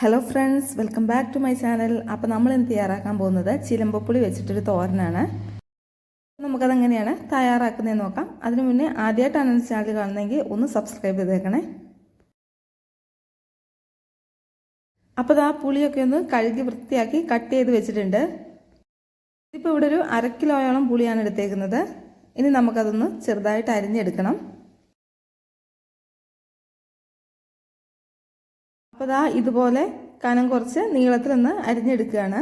Hello friends welcome back to my channel അപ്പോൾ നമ്മൾ ഇന്ന് തയ്യാറാക്കാൻ പോകുന്നത് ചിലമ്പപ്പുളി വെച്ചിട്ടൊരു തോരനാണ്. നമുക്കതെങ്ങനെയാണ് തയ്യാറാക്കുന്നതെന്ന് നോക്കാം. അതിനു മുന്നേ ആദ്യമായിട്ടാണ് എന്റെ ചാനൽ കാണുന്നതെങ്കിൽ ഒന്ന് സബ്സ്ക്രൈബ് ചെയ്തേക്കണേ. അപ്പോൾ ഇത് ആ പുളിയൊക്കെ ഒന്ന് കഴുകി വൃത്തിയാക്കി കട്ട് ചെയ്ത് വെച്ചിട്ടുണ്ട്. ഇപ്പോൾ ഇവിടെ ഒരു അര കിലോയോളം പുളിയാണ് എടുത്തേക്കുന്നത്. ഇനി നമുക്കതൊന്ന് ചെറുതായിട്ട് അരിഞ്ഞെടുക്കണം. അപ്പോൾ ദാ ഇതുപോലെ കനം കുറച്ച് നീളത്തിൽ ഒന്ന് അരിഞ്ഞെടുക്കുകയാണ്.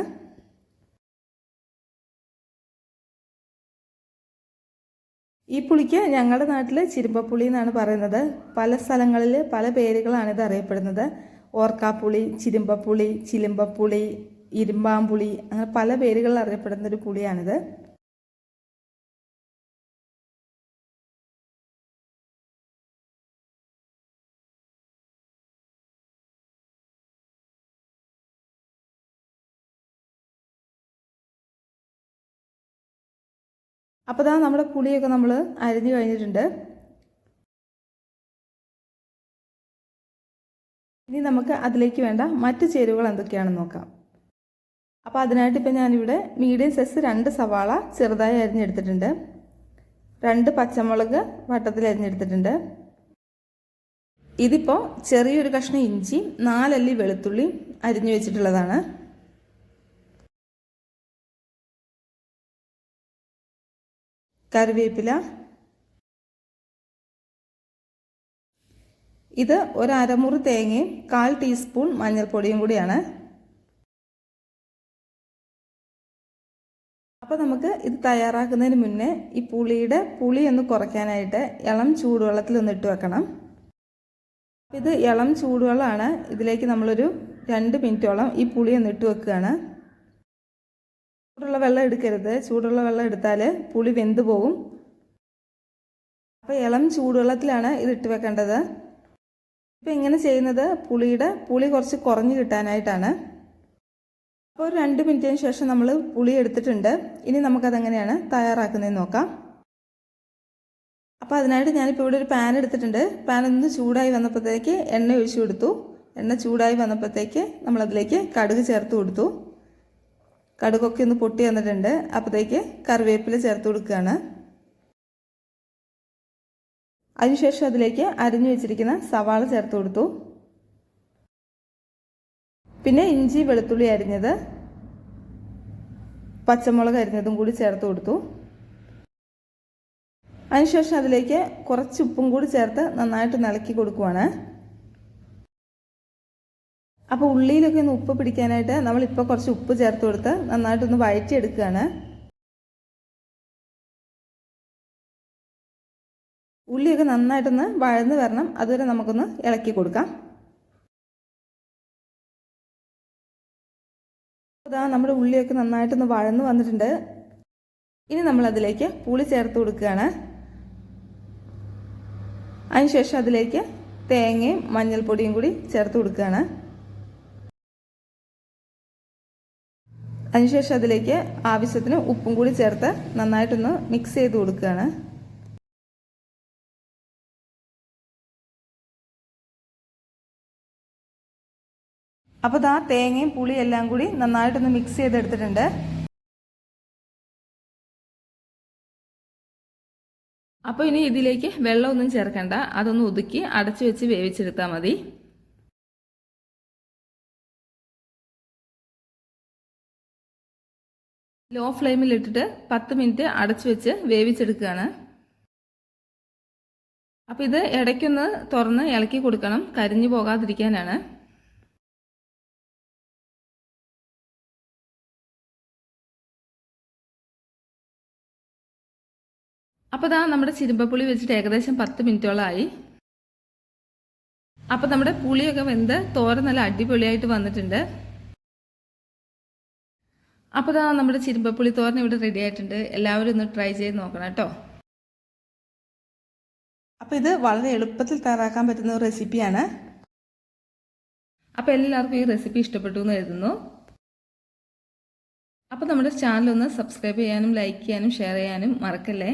ഈ പുളിക്ക് ഞങ്ങളുടെ നാട്ടിൽ ചിരുമ്പപ്പുളി എന്നാണ് പറയുന്നത്. പല സ്ഥലങ്ങളിൽ പല പേരുകളാണ് ഇത് അറിയപ്പെടുന്നത്. ഓർക്കാപ്പുളി ചിരുമ്പപ്പുളി ചിലുമ്പപ്പുളി ഇരുമ്പാമ്പുളി അങ്ങനെ പല പേരുകളിൽ അറിയപ്പെടുന്ന ഒരു പുളിയാണിത്. അപ്പോൾ ദാ നമ്മുടെ പുളിയൊക്കെ നമ്മൾ അരിഞ്ഞു കഴിഞ്ഞിട്ടുണ്ട്. ഇനി നമുക്ക് അതിലേക്ക് വേണ്ട മറ്റ് ചേരുവകൾ എന്തൊക്കെയാണെന്ന് നോക്കാം. അപ്പോൾ അതിനായിട്ട് ഇപ്പോൾ ഞാനിവിടെ മീഡിയം സൈസ് രണ്ട് സവാള ചെറുതായി അരിഞ്ഞെടുത്തിട്ടുണ്ട്. രണ്ട് പച്ചമുളക് വട്ടത്തിൽ അരിഞ്ഞെടുത്തിട്ടുണ്ട്. ഇതിപ്പോൾ ചെറിയൊരു കഷ്ണം ഇഞ്ചി നാലല്ലി വെളുത്തുള്ളി അരിഞ്ഞു വെച്ചിട്ടുള്ളതാണ്. കറിവേപ്പില. ഇത് ഒരു അരമുറി തേങ്ങയും കാൽ ടീസ്പൂൺ മഞ്ഞൾപ്പൊടിയും കൂടിയാണ്. അപ്പോൾ നമുക്ക് ഇത് തയ്യാറാക്കുന്നതിന് മുന്നേ ഈ പുളിയുടെ പുളി ഒന്ന് കുറയ്ക്കാനായിട്ട് ഇളം ചൂടുവെള്ളത്തിൽ ഒന്ന് ഇട്ട് വെക്കണം. ഇത് ഇളം ചൂടുവെള്ളമാണ്. ഇതിലേക്ക് നമ്മളൊരു രണ്ട് മിനിറ്റോളം ഈ പുളി ഒന്ന് ഇട്ട് വെക്കുകയാണ്. ചൂടുള്ള വെള്ളം എടുക്കരുത്. ചൂടുള്ള വെള്ളം എടുത്താൽ പുളി വെന്ത് പോകും അപ്പോൾ ഇളം ചൂടുവെള്ളത്തിലാണ് ഇത് ഇട്ട് വെക്കേണ്ടത്. ഇപ്പോൾ ഇങ്ങനെ ചെയ്യുന്നത് പുളിയുടെ പുളി കുറച്ച് കുറഞ്ഞ് കിട്ടാനായിട്ടാണ്. അപ്പോൾ ഒരു രണ്ട് മിനിറ്റിന് ശേഷം നമ്മൾ പുളി എടുത്തിട്ടുണ്ട്. ഇനി നമുക്കതെങ്ങനെയാണ് തയ്യാറാക്കുന്നതെന്ന് നോക്കാം. അപ്പോൾ അതിനായിട്ട് ഞാനിപ്പോൾ ഇവിടെ ഒരു പാൻ എടുത്തിട്ടുണ്ട്. പാൻ ഒന്ന് ചൂടായി വന്നപ്പോഴത്തേക്ക് എണ്ണ ഒഴിച്ചു കൊടുത്തു. എണ്ണ ചൂടായി വന്നപ്പോഴത്തേക്ക് നമ്മളതിലേക്ക് കടുക് ചേർത്ത് കൊടുത്തു. കടുകൊക്കെ ഒന്ന് പൊട്ടി വന്നിട്ടുണ്ട്. അപ്പോഴത്തേക്ക് കറിവേപ്പില ചേർത്ത് കൊടുക്കുകയാണ്. അതിനുശേഷം അതിലേക്ക് അരിഞ്ഞു വെച്ചിരിക്കുന്ന സവാള ചേർത്ത് കൊടുത്തു. പിന്നെ ഇഞ്ചി വെളുത്തുള്ളി അരിഞ്ഞത് പച്ചമുളക് അരിഞ്ഞതും കൂടി ചേർത്ത് കൊടുത്തു. അതിനുശേഷം അതിലേക്ക് കുറച്ച് ഉപ്പും കൂടി ചേർത്ത് നന്നായിട്ട് നിളക്കി കൊടുക്കുവാണ്. അപ്പോൾ ഉള്ളിയിലൊക്കെ ഒന്ന് ഉപ്പ് പിടിക്കാനായിട്ട് നമ്മളിപ്പോൾ കുറച്ച് ഉപ്പ് ചേർത്ത് കൊടുത്ത് നന്നായിട്ടൊന്ന് വഴറ്റിയെടുക്കുകയാണ് ഉള്ളിയൊക്കെ നന്നായിട്ടൊന്ന് വഴന്ന് വരണം. അതുവരെ നമുക്കൊന്ന് ഇളക്കി കൊടുക്കാം. അതാ നമ്മുടെ ഉള്ളിയൊക്കെ നന്നായിട്ടൊന്ന് വഴന്ന് വന്നിട്ടുണ്ട്. ഇനി നമ്മളതിലേക്ക് പുളി ചേർത്ത് കൊടുക്കുകയാണ്. അതിനുശേഷം അതിലേക്ക് തേങ്ങയും മഞ്ഞൾപ്പൊടിയും കൂടി ചേർത്ത് കൊടുക്കുകയാണ്. അതിനുശേഷം അതിലേക്ക് ആവശ്യത്തിന് ഉപ്പും കൂടി ചേർത്ത് നന്നായിട്ടൊന്ന് മിക്സ് ചെയ്ത് കൊടുക്കുകയാണ്. അപ്പോൾ ഇതാ തേങ്ങയും പുളിയും എല്ലാം കൂടി നന്നായിട്ടൊന്ന് മിക്സ് ചെയ്തെടുത്തിട്ടുണ്ട്. അപ്പോൾ ഇനി ഇതിലേക്ക് വെള്ളമൊന്നും ചേർക്കണ്ട. അതൊന്ന് ഒതുക്കി അടച്ചു വെച്ച് വേവിച്ചെടുത്താൽ മതി. ലോ ഫ്ലെയിമിൽ ഇട്ടിട്ട് പത്ത് മിനിറ്റ് അടച്ചു വെച്ച് വേവിച്ചെടുക്കുകയാണ്. അപ്പോൾ ഇത് ഇടയ്ക്കൊന്ന് തുറന്ന് ഇളക്കി കൊടുക്കണം. കരിഞ്ഞു പോകാതിരിക്കാനാണ്. അപ്പോൾ ഇതാ നമ്മുടെ ചിരുമ്പപ്പുളി വെച്ചിട്ട് ഏകദേശം പത്ത് മിനിറ്റോളമായി അപ്പോൾ നമ്മുടെ പുളിയൊക്കെ വെന്ത് തോര നല്ല അടിപൊളിയായിട്ട് വന്നിട്ടുണ്ട്. അപ്പോൾ ഇതാ നമ്മുടെ ചിരുമ്പപ്പുളി തോരൻ ഇവിടെ റെഡി ആയിട്ടുണ്ട്. എല്ലാവരും ഒന്ന് ട്രൈ ചെയ്ത് നോക്കണം കേട്ടോ. അപ്പോൾ ഇത് വളരെ എളുപ്പത്തിൽ തയ്യാറാക്കാൻ പറ്റുന്ന ഒരു റെസിപ്പിയാണ് അപ്പോൾ എല്ലാവർക്കും ഈ റെസിപ്പി ഇഷ്ടപ്പെട്ടു എന്ന് എഴുതുന്നു അപ്പോൾ നമ്മുടെ ചാനൽ ഒന്ന് സബ്സ്ക്രൈബ് ചെയ്യാനും ലൈക്ക് ചെയ്യാനും ഷെയർ ചെയ്യാനും മറക്കല്ലേ?